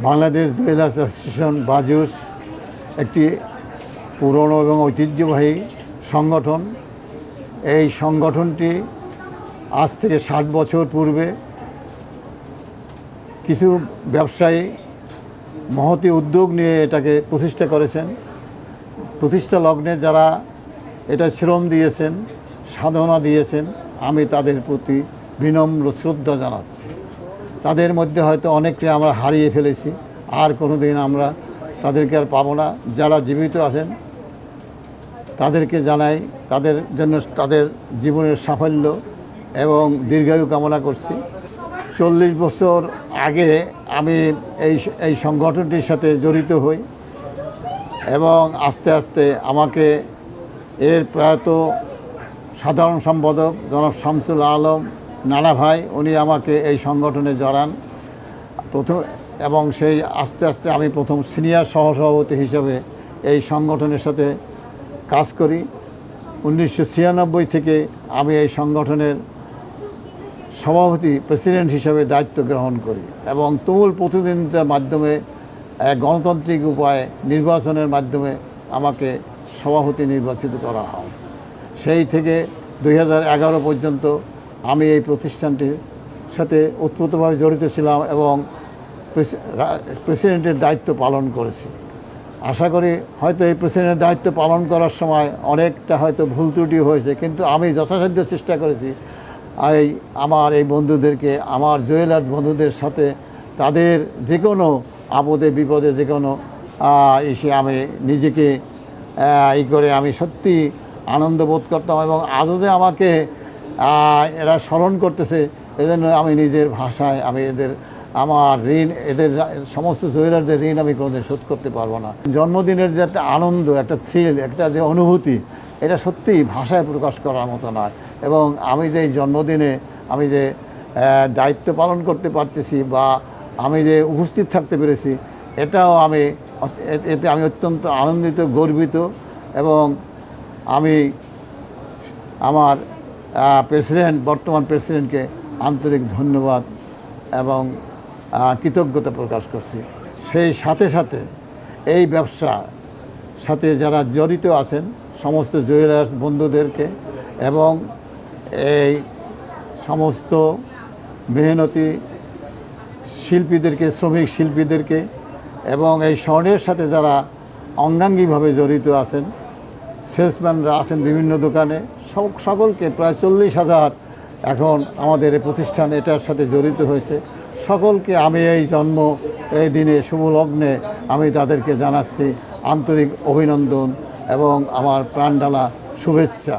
Bangladesh jewellers association BAJUS একটি পুরনো এবং ঐতিহ্যবাহী সংগঠন। এই সংগঠনটি আজ থেকে ষাট বছর পূর্বে কিছু ব্যবসায়ী মহতি উদ্যোগ নিয়ে এটাকে প্রতিষ্ঠা করেছেন। প্রতিষ্ঠা লগ্নে যারা এটা শ্রম দিয়েছেন, সাধনা দিয়েছেন, আমি তাদের প্রতি বিনম্র শ্রদ্ধা জানাচ্ছি। তাদের মধ্যে হয়তো অনেককে আমরা হারিয়ে ফেলেছি। আর কোনো দিন আমরা তাদেরকে আর পাবো না। যারা জীবিত আছেন, তাদেরকে জানাই তাদের জন্য তাদের জীবনের সাফল্য এবং দীর্ঘায়ু কামনা করছি। চল্লিশ বছর আগে আমি এই এই সংগঠনটির সাথে জড়িত হই এবং আস্তে আস্তে আমাকে এর প্রয়াত সাধারণ সম্পাদক জনাব শামসুল আলম নানা ভাই, উনি আমাকে এই সংগঠনে জড়ান। প্রথম, এবং সেই আস্তে আস্তে আমি প্রথম সিনিয়র সহসভাপতি হিসেবে এই সংগঠনের সাথে কাজ করি। উনিশশো ছিয়ানব্বই থেকে আমি এই সংগঠনের সভাপতি, প্রেসিডেন্ট হিসেবে দায়িত্ব গ্রহণ করি এবং তুমুল প্রতিদ্বন্দ্বিতার মাধ্যমে গণতান্ত্রিক উপায়ে নির্বাচনের মাধ্যমে আমাকে সভাপতি নির্বাচিত করা হয়। সেই থেকে দুই হাজার এগারো পর্যন্ত আমি এই প্রতিষ্ঠানটির সাথে ওতপ্রোতভাবে জড়িত ছিলাম এবং প্রেসিডেন্টের দায়িত্ব পালন করেছি। আশা করি হয়তো এই প্রেসিডেন্টের দায়িত্ব পালন করার সময় অনেকটা হয়তো ভুল ত্রুটি হয়েছে, কিন্তু আমি যথাসাধ্য চেষ্টা করেছি এই আমার এই বন্ধুদেরকে, আমার জুয়েলার বন্ধুদের সাথে তাদের যে কোনো আপদে, বিপদে যে কোনো এসে আমি নিজেকে ই করে আমি সত্যি আনন্দ বোধ করতাম এবং আজও যে আমাকে এরা স্মরণ করতেছে, এজন্য আমি নিজের ভাষায়, আমি এদের, আমার ঋণ, এদের সমস্ত জুয়েলারদের ঋণ আমি কোনোদিন শোধ করতে পারব না। জন্মদিনের যে একটা আনন্দ, একটা থ্রিল একটা যে অনুভূতি, এটা সত্যিই ভাষায় প্রকাশ করার মতো নয়। এবং আমি যে জন্মদিনে, আমি যে দায়িত্ব পালন করতে পারতেছি বা আমি যে উপস্থিত থাকতে পেরেছি, এটাও আমি, এতে আমি অত্যন্ত আনন্দিত, গর্বিত এবং আমি আমার প্রেসিডেন্ট বর্তমান প্রেসিডেন্টকে আন্তরিক ধন্যবাদ এবং কৃতজ্ঞতা প্রকাশ করছি। সেই সাথে সাথে এই ব্যবসা সাথে যারা জড়িত আছেন, সমস্ত জুয়েলার্স বন্ধুদেরকে এবং এই সমস্ত মেহনতি শিল্পীদেরকে, শ্রমিক শিল্পীদেরকে এবং এই স্বর্ণের সাথে যারা অঙ্গাঙ্গিভাবে জড়িত আছেন সেলসম্যানরা আছেন বিভিন্ন দোকানে। সকলকে প্রায় চল্লিশ হাজার এখন আমাদের প্রতিষ্ঠান এটার সাথে জড়িত হয়েছে। সকলকে আমি এই জন্ম, এই দিনে শুভ লগ্নে আমি তাদেরকে জানাচ্ছি আন্তরিক অভিনন্দন এবং আমার প্রাণডালা শুভেচ্ছা।